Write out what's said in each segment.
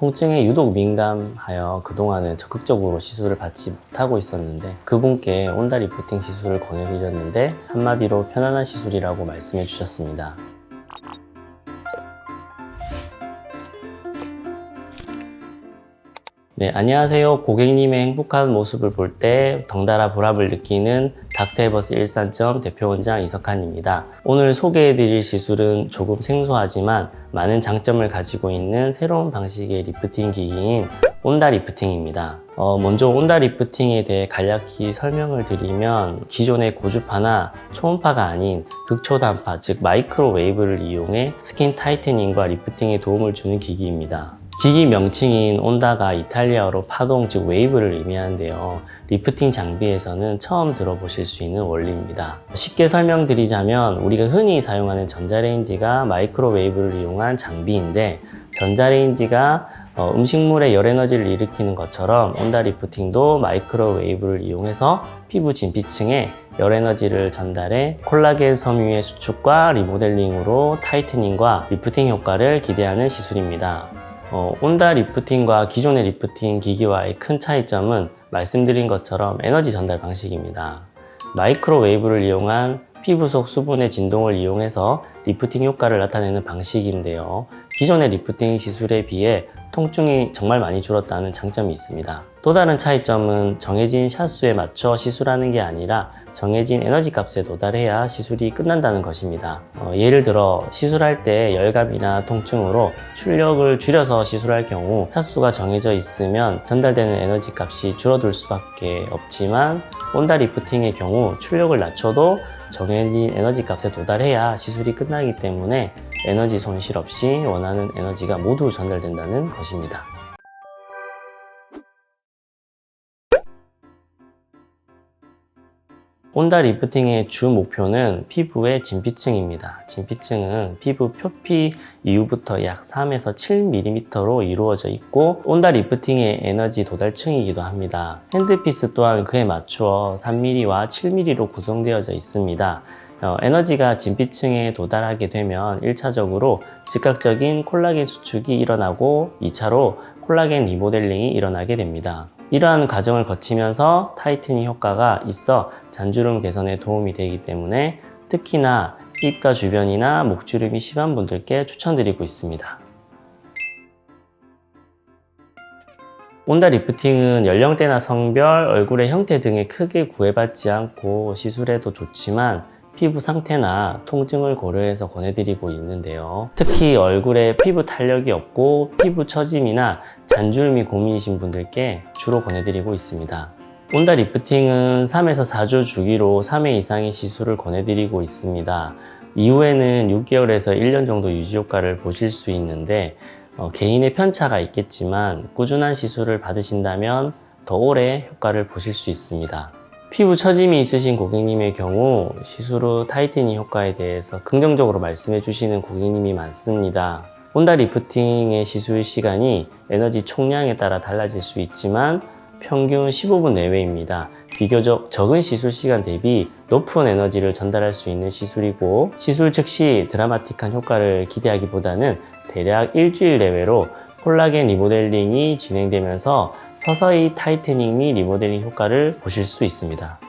통증에 유독 민감하여 그동안은 적극적으로 시술을 받지 못하고 있었는데 그분께 온다 리프팅 시술을 권해드렸는데 한마디로 편안한 시술이라고 말씀해 주셨습니다. 네, 안녕하세요. 고객님의 행복한 모습을 볼 때 덩달아 보람을 느끼는 닥터에버스 일산점 대표원장 이석환입니다. 오늘 소개해드릴 시술은 조금 생소하지만 많은 장점을 가지고 있는 새로운 방식의 리프팅 기기인 온다 리프팅입니다. 어, 먼저 온다 리프팅에 대해 간략히 설명을 드리면 기존의 고주파나 초음파가 아닌 극초단파, 즉 마이크로웨이브를 이용해 스킨 타이트닝과 리프팅에 도움을 주는 기기입니다. 기기 명칭인 온다가 이탈리아어로 파동 즉 웨이브를 의미하는데요. 리프팅 장비에서는 처음 들어보실 수 있는 원리입니다. 쉽게 설명드리자면 우리가 흔히 사용하는 전자레인지가 마이크로웨이브를 이용한 장비인데 전자레인지가 어, 음식물의 열 에너지를 일으키는 것처럼 온다 리프팅도 마이크로웨이브를 이용해서 피부 진피층에 열 에너지를 전달해 콜라겐 섬유의 수축과 리모델링으로 타이트닝과 리프팅 효과를 기대하는 시술입니다. 어, 온다 리프팅과 기존의 리프팅 기기와의 큰 차이점은 말씀드린 것처럼 에너지 전달 방식입니다. 마이크로웨이브를 이용한 피부 속 수분의 진동을 이용해서 리프팅 효과를 나타내는 방식인데요. 기존의 리프팅 시술에 비해 통증이 정말 많이 줄었다는 장점이 있습니다. 또 다른 차이점은 정해진 샷수에 맞춰 시술하는 게 아니라 정해진 에너지 값에 도달해야 시술이 끝난다는 것입니다. 어, 예를 들어 시술할 때 열감이나 통증으로 출력을 줄여서 시술할 경우 샷수가 정해져 있으면 전달되는 에너지 값이 줄어들 수밖에 없지만 온다 리프팅의 경우 출력을 낮춰도 정해진 에너지 값에 도달해야 시술이 끝나기 때문에 에너지 손실 없이 원하는 에너지가 모두 전달된다는 것입니다. 온다 리프팅의 주 목표는 피부의 진피층입니다. 진피층은 피부 표피 이후부터 약 3에서 7mm로 이루어져 있고 온다 리프팅의 에너지 도달층이기도 합니다. 핸드피스 또한 그에 맞추어 3mm와 7mm로 구성되어져 있습니다. 어, 에너지가 진피층에 도달하게 되면 1차적으로 즉각적인 콜라겐 수축이 일어나고 2차로 콜라겐 리모델링이 일어나게 됩니다. 이러한 과정을 거치면서 타이트닝 효과가 있어 잔주름 개선에 도움이 되기 때문에 특히나 입가 주변이나 목주름이 심한 분들께 추천드리고 있습니다. 온다 리프팅은 연령대나 성별, 얼굴의 형태 등에 크게 구애받지 않고 시술해도 좋지만 피부 상태나 통증을 고려해서 권해드리고 있는데요. 특히 얼굴에 피부 탄력이 없고 피부 처짐이나 잔주름이 고민이신 분들께 주로 권해드리고 있습니다. 온다 리프팅은 3에서 4주 주기로 3회 이상의 시술을 권해드리고 있습니다. 이후에는 6개월에서 1년 정도 유지 효과를 보실 수 있는데 어, 개인의 편차가 있겠지만 꾸준한 시술을 받으신다면 더 오래 효과를 보실 수 있습니다. 피부 처짐이 있으신 고객님의 경우 시술 후 타이트닝 효과에 대해서 긍정적으로 말씀해 주시는 고객님이 많습니다. 온다 리프팅의 시술 시간이 에너지 총량에 따라 달라질 수 있지만 평균 15분 내외입니다. 비교적 적은 시술 시간 대비 높은 에너지를 전달할 수 있는 시술이고 시술 즉시 드라마틱한 효과를 기대하기보다는 대략 일주일 내외로 콜라겐 리모델링이 진행되면서 서서히 타이트닝 및 리모델링 효과를 보실 수 있습니다.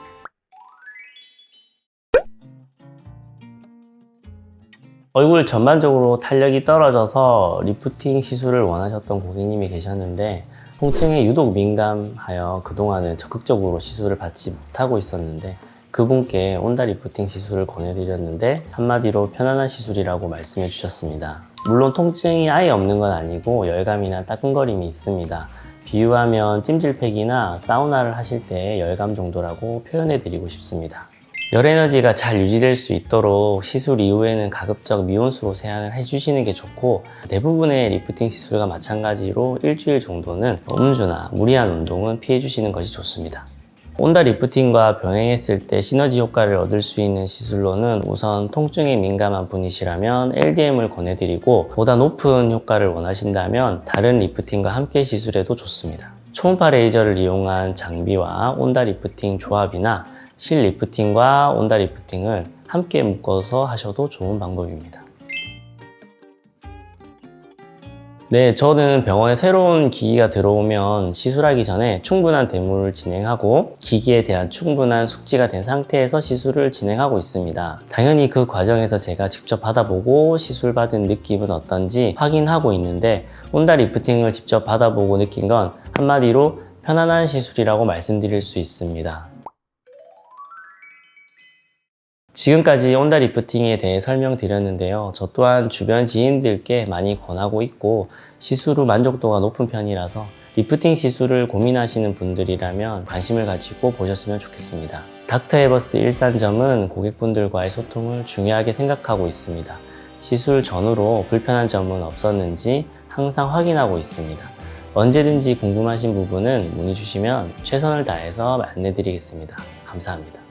얼굴 전반적으로 탄력이 떨어져서 리프팅 시술을 원하셨던 고객님이 계셨는데 통증에 유독 민감하여 그동안은 적극적으로 시술을 받지 못하고 있었는데 그분께 온다 리프팅 시술을 권해드렸는데 한마디로 편안한 시술이라고 말씀해 주셨습니다. 물론 통증이 아예 없는 건 아니고 열감이나 따끔거림이 있습니다. 비유하면 찜질팩이나 사우나를 하실 때 열감 정도라고 표현해 드리고 싶습니다. 열 에너지가 잘 유지될 수 있도록 시술 이후에는 가급적 미온수로 세안을 해주시는 게 좋고 대부분의 리프팅 시술과 마찬가지로 일주일 정도는 음주나 무리한 운동은 피해 주시는 것이 좋습니다. 온다 리프팅과 병행했을 때 시너지 효과를 얻을 수 있는 시술로는 우선 통증에 민감한 분이시라면 LDM을 권해드리고 보다 높은 효과를 원하신다면 다른 리프팅과 함께 시술해도 좋습니다. 초음파 레이저를 이용한 장비와 온다 리프팅 조합이나 실 리프팅과 온다 리프팅을 함께 묶어서 하셔도 좋은 방법입니다. 네, 저는 병원에 새로운 기기가 들어오면 시술하기 전에 충분한 데모를 진행하고 기기에 대한 충분한 숙지가 된 상태에서 시술을 진행하고 있습니다. 당연히 그 과정에서 제가 직접 받아보고 시술 받은 느낌은 어떤지 확인하고 있는데 온다 리프팅을 직접 받아보고 느낀 건 한마디로 편안한 시술이라고 말씀드릴 수 있습니다. 지금까지 온다 리프팅에 대해 설명드렸는데요. 저 또한 주변 지인들께 많이 권하고 있고 시술 후 만족도가 높은 편이라서 리프팅 시술을 고민하시는 분들이라면 관심을 가지고 보셨으면 좋겠습니다. 닥터 에버스 일산점은 고객분들과의 소통을 중요하게 생각하고 있습니다. 시술 전후로 불편한 점은 없었는지 항상 확인하고 있습니다. 언제든지 궁금하신 부분은 문의 주시면 최선을 다해서 안내 드리겠습니다. 감사합니다.